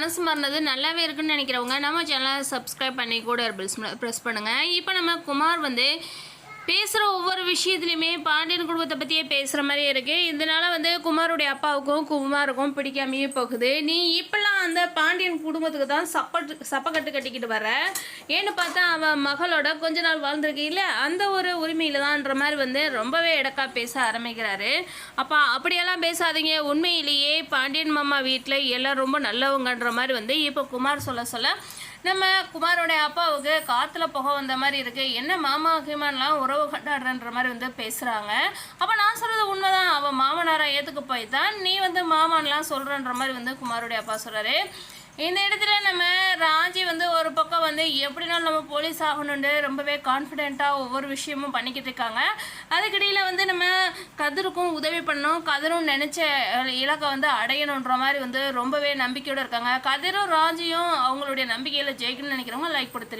மனசு மறந்தது நல்லாவே இருக்குன்னு நினைக்கிறவங்க நம்ம சேனலை சப்ஸ்கிரைப் பண்ணி கூட பில்ஸ் ப்ரெஸ் பண்ணுங்கள் இப்போ நம்ம குமார் வந்து பேசுகிற ஒவ்வொரு விஷயத்துலையுமே பாண்டியன் குடும்பத்தை பற்றியே பேசுகிற மாதிரியே இருக்குது இதனால வந்து குமாருடைய அப்பாவுக்கும் குமாருக்கும் பிடிக்காமையே போகுது. நீ இப்போல்லாம் அந்த பாண்டியன் குடும்பத்துக்கு தான் சப்பட்டு சப்பக்கட்டு கட்டிக்கிட்டு வர ஏன்னு பார்த்தா அவன் மகளோட கொஞ்ச நாள் வாழ்ந்துருக்கையில் அந்த ஒரு உரிமையில் தான்ன்ற மாதிரி வந்து ரொம்பவே இடக்கா பேச ஆரம்பிக்கிறாரு. அப்போ அப்படியெல்லாம் பேசாதீங்க. உண்மையிலேயே பாண்டியன் மாமா வீட்டில் எல்லாம் ரொம்ப நல்லவங்கன்ற மாதிரி வந்து இப்போ குமார் சொல்ல சொல்ல நம்ம குமாரோட அப்பாவுக்கு காற்றுல புகை வந்த மாதிரி இருக்குது என்ன மாமா ஹிமான்லாம் உறவு கொண்டாடுறன்ற மாதிரி வந்து பேசுகிறாங்க அப்போ நான் சொல்கிறது உண்மைதான். அவன் மாமனாராக ஏற்றுக்க போய் தான் நீ வந்து மாமான்லாம் சொல்கிறன்ற மாதிரி வந்து குமாரோடைய அப்பா சொல்கிறாரு இந்த இடத்துல வந்து எப்படினாலும் நம்ம போலீஸ் ஆகணுன்ட்டு ரொம்பவே கான்ஃபிடென்ட்டாக ஒவ்வொரு விஷயமும் பண்ணிக்கிட்டு இருக்காங்க. அதுக்கிடையில் வந்து நம்ம கதிருக்கும் உதவி பண்ணணும் கதிரும் நினச்ச இலக்கை வந்து அடையணுன்ற மாதிரி வந்து ரொம்பவே நம்பிக்கையோடு இருக்காங்க. கதிரும் ராஜியும் அவங்களுடைய நம்பிக்கையில் ஜெயிக்கணும்னு நினைக்கிறவங்க லைக் கொடுத்துருவீங்க.